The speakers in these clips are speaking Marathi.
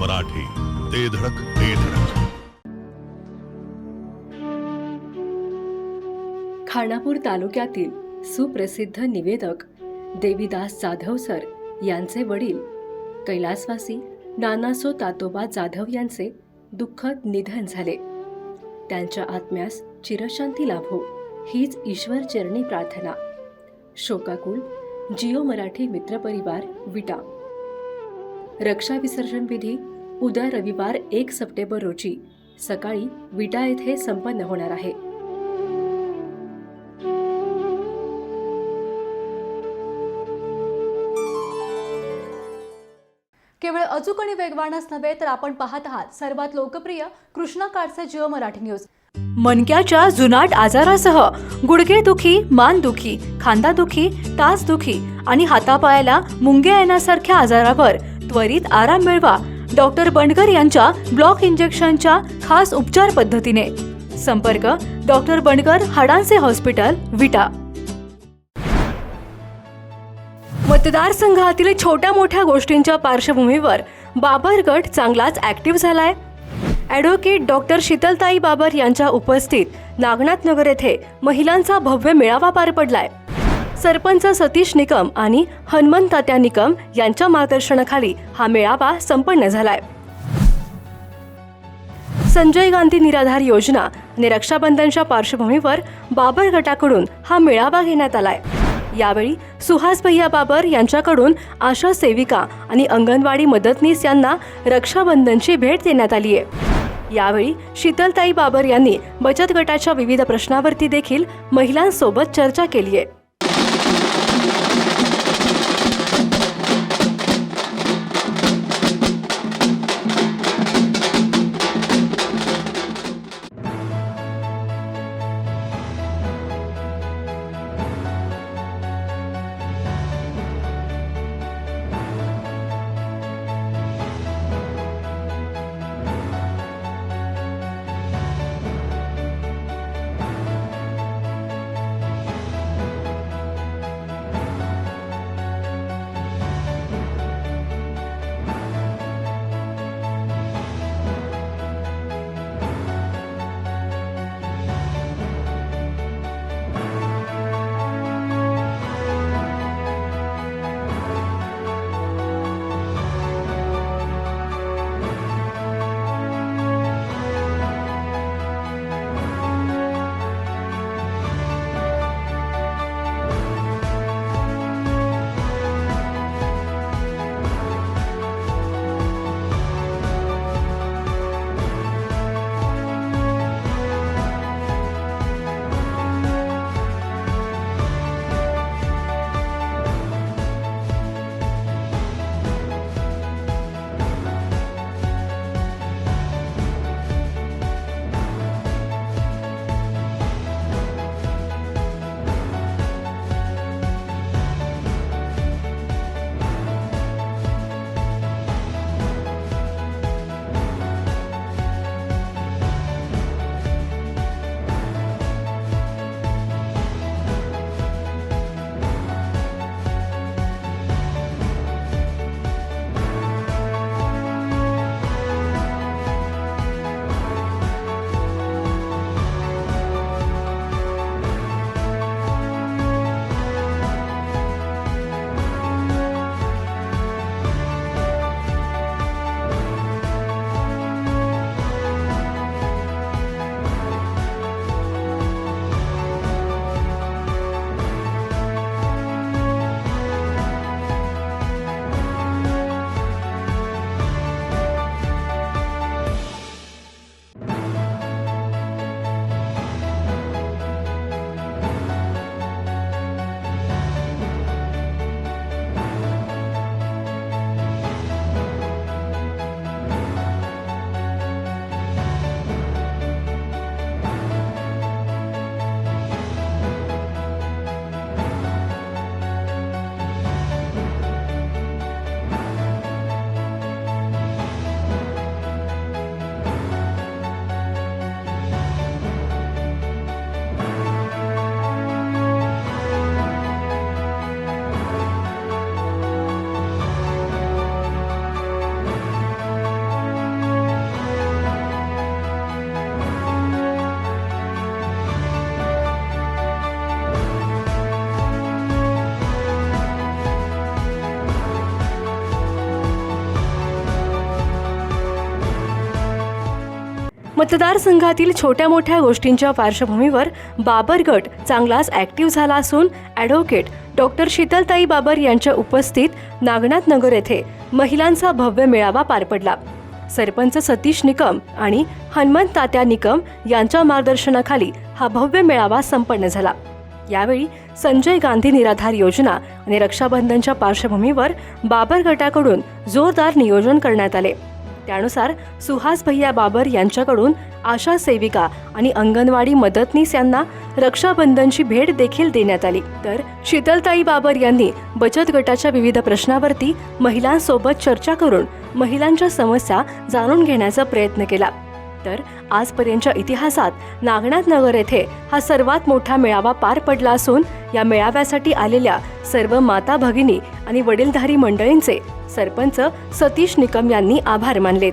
मराठी ते धडक ते धडक. खानापूर तालुक्यातील सुप्रसिद्ध निवेदक देवीदास जाधव सर यांचे वडील कैलासवासी नानासो तातोबा जाधव यांचे दुःखद निधन झाले. त्यांच्या आत्म्यास चिरशांती लाभो हीच ईश्वर चरणी प्रार्थना. शोकाकुल जिओ मराठी मित्रपरिवार विटा. रक्षा विसर्जन विधी उद्या रविवार एक सप्टेंबर रोजी. सकाळी विटा येथे संपन्न होणार आहे. केवळ अचूक आणि वेगवानच नव्हे तर आपण पाहत आहात सर्वात लोकप्रिय कृष्णा काडचे जिओ मराठी न्यूज. मनक्याच्या जुनाट आजारासह गुडघेदुखी मानदुखी खांदादुखी टाचदुखी आणि हातापायाला मुंगे येण्यासारख्या आजारावर त्वरित आराम मिळवा. डॉक्टर बंडकर यांच्या ब्लॉक इंजेक्शनच्या खास उपचार पद्धतीने. संपर्क डॉक्टर बंडकर हाडांचे हॉस्पिटल विटा. मतदारसंघातील छोट्या मोठ्या गोष्टींच्या पार्श्वभूमीवर बाबर गट चांगलाच ऍक्टिव्ह झालाय. ॲडव्होकेट डॉक्टर शीतलताई बाबर यांच्या उपस्थित नागनाथ नगर येथे महिलांचा भव्य मेळावा पार पडलाय. सरपंच सतीश निकम आणि हनुमंत तात्या निकम यांच्या मार्गदर्शनाखाली हा मेळावा संपन्न झालाय. संजय गांधी निराधार योजना आणि रक्षाबंधनच्या पार्श्वभूमीवर बाबर गटाकडून हा मेळावा घेण्यात आलाय. यावेळी सुहास भैया बाबर यांच्याकडून आशा सेविका आणि अंगणवाडी मदतनीस यांना रक्षाबंधनची भेट देण्यात आली आहे यावेळी शीतलताई बाबर यांनी बचत गटाच्या विविध प्रश्नावरती देखील महिलांसोबत चर्चा केली आहे मतदारसंघातील छोट्या मोठ्या गोष्टींच्या पार्श्वभूमीवर बाबर गट चांगलाच ॲक्टिव्ह झाला असून ॲडव्होकेट डॉक्टर शीतलताई बाबर यांच्या उपस्थित नागनाथ नगर येथे महिलांचा भव्य मेळावा पार पडला. सरपंच सतीश निकम आणि हनुमंत तात्या निकम यांच्या मार्गदर्शनाखाली हा भव्य मेळावा संपन्न झाला. यावेळी संजय गांधी निराधार योजना आणि रक्षाबंधनच्या पार्श्वभूमीवर बाबर गटाकडून जोरदार नियोजन करण्यात आले. त्यानुसार सुहास भैया बाबर यांच्याकडून आशा सेविका आणि अंगणवाडी मदतनीस यांना रक्षाबंधनची भेट देखील देण्यात आली. तर शीतलताई बाबर यांनी बचत गटाच्या विविध प्रश्नावरती महिलांसोबत चर्चा करून महिलांच्या समस्या जाणून घेण्याचा प्रयत्न केला. तर आजपर्यंतच्या इतिहासात नागनाथ नगर येथे हा सर्वात मोठा मेळावा पार पडला असून या मेळाव्यासाठी आलेल्या सर्व माता भगिनी आणि वडीलधारी मंडळींचे सरपंच सतीश निकम यांनी आभार मानलेत.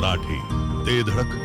मराठी. ते धडक